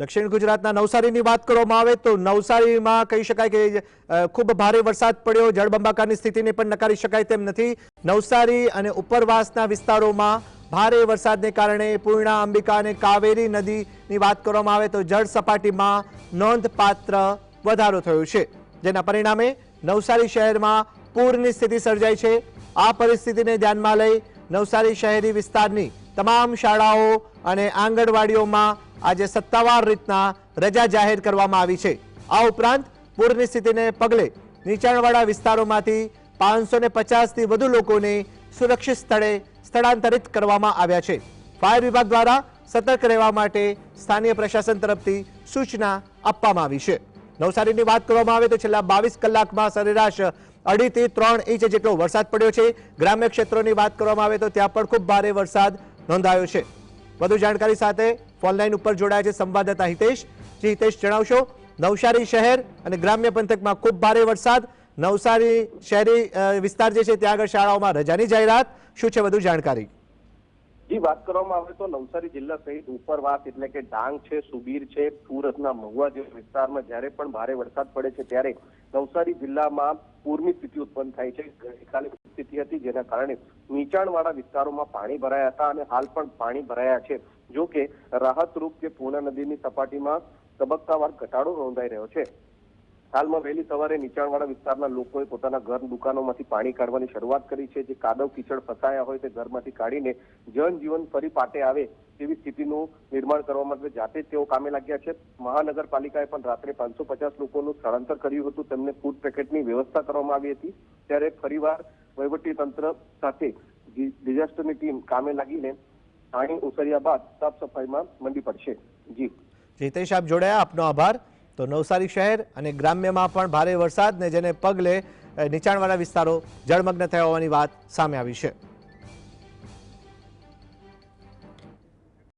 દક્ષિણ ગુજરાતના નવસારીની વાત કરવામાં આવે તો નવસારીમાં કહી શકાય કે ખૂબ ભારે વરસાદ પડ્યો. જળબંબાકારની સ્થિતિને પણ નકારી શકાય તેમ નથી. નવસારી અને ઉપરવાસના વિસ્તારોમાં ભારે વરસાદને કારણે પૂર્ણા, અંબિકા અને કાવેરી નદીની વાત કરવામાં આવે તો જળ સપાટીમાં નોંધપાત્ર વધારો થયો છે. જેના પરિણામે નવસારી શહેરમાં પૂરની સ્થિતિ સર્જાઈ છે. આ પરિસ્થિતિને ધ્યાનમાં લઈ નવસારી શહેરી વિસ્તારની તમામ શાળાઓ અને આંગણવાડીઓમાં આજે સત્તાવાર રીતના રજા જાહેર કરવામાં આવી છે. આ ઉપરાંત પૂરની સ્થિતિને પગલે નીચાણવાળા વિસ્તારોમાંથી પાંચસો ને પચાસથી વધુ લોકોને સુરક્ષિત સ્થળે સ્થળાંતરિત કરવામાં આવ્યા છે. ફાયર વિભાગ દ્વારા સતર્ક રહેવા માટે સ્થાનિય પ્રશાસન તરફથી સૂચના આપવામાં આવી છે. નવસારીની વાત કરવામાં આવે તો છેલ્લા બાવીસ કલાકમાં સરેરાશ અઢીથી ત્રણ ઇંચ જેટલો વરસાદ પડ્યો છે. ગ્રામ્ય ક્ષેત્રોની વાત કરવામાં આવે તો ત્યાં પણ ખૂબ ભારે વરસાદ નોંધાયો છે. વધુ જાણકારી સાથે ફોનલાઈન ઉપર જોડાયા છે સંવાદદાતા હિતેશ. જી હિતેશ, જણાવશો? નવસારી શહેર અને ગ્રામ્ય પંથકમાં ખૂબ ભારે વરસાદ. નવસારી શહેરી વિસ્તાર જે છે ત્યાં આગળ શાળાઓમાં રજાની જાહેરાત. શું છે વધુ જાણકારી? જી, વાત કરવામાં આવે તો નવસારી જિલ્લા સહિત ઉપરવાસ એટલે કે ડાંગ છે, સુબીર છે, સુરતના મહુવા જેવા વિસ્તારમાં જ્યારે પણ ભારે વરસાદ પડે છે ત્યારે નવસારી જિલ્લામાં પૂરની સ્થિતિ ઉત્પન્ન થાય છે. ગઈકાલે સ્થિતિ હતી જેના કારણે નીચાણવાળા વિસ્તારોમાં પાણી ભરાયા હતા અને હાલ પણ પાણી ભરાયા છે. જો કે રાહતરૂપ કે પૂર્ણા નદીની સપાટીમાં તબક્કાવાર ઘટાડો નોંધાઈ રહ્યો છે. હાલમાં વહેલી સવારે નીચાણવાળા વિસ્તારના લોકોએ પોતાના ઘર દુકાનોમાંથી પાણી કાઢવાની શરૂઆત કરી છે. જે કાદવ કીચડ ફસાયા હોય તે ઘરમાંથી કાઢીને જનજીવન ફરી પાટે આવે તેવી સ્થિતિનું નિર્માણ કરવા માટે જાતે તેઓ કામે લાગ્યા છે. મહાનગરપાલિકાએ પણ રાત્રે પાંચસો પચાસ લોકોનું સ્થળાંતર કર્યું હતું. તેમને ફૂડ પેકેટની વ્યવસ્થા કરવામાં આવી હતી. ત્યારે ફરીવાર તંત્ર સાથે ડિઝાસ્ટરની ટીમ કામે લાગીને પાણી ઉસર્યા બાદ સાફ સફાઈમાં મંડી પડશે. જી. હિતેશ આપ જોડાયા. આપનો આભાર. તો નવસારી શહેર અને ગ્રામ્યમાં પણ ભારે વરસાદને જેને પગલે નીચાણવાળા વિસ્તારો જળમગ્ન થયા હોવાની વાત સામે આવી છે.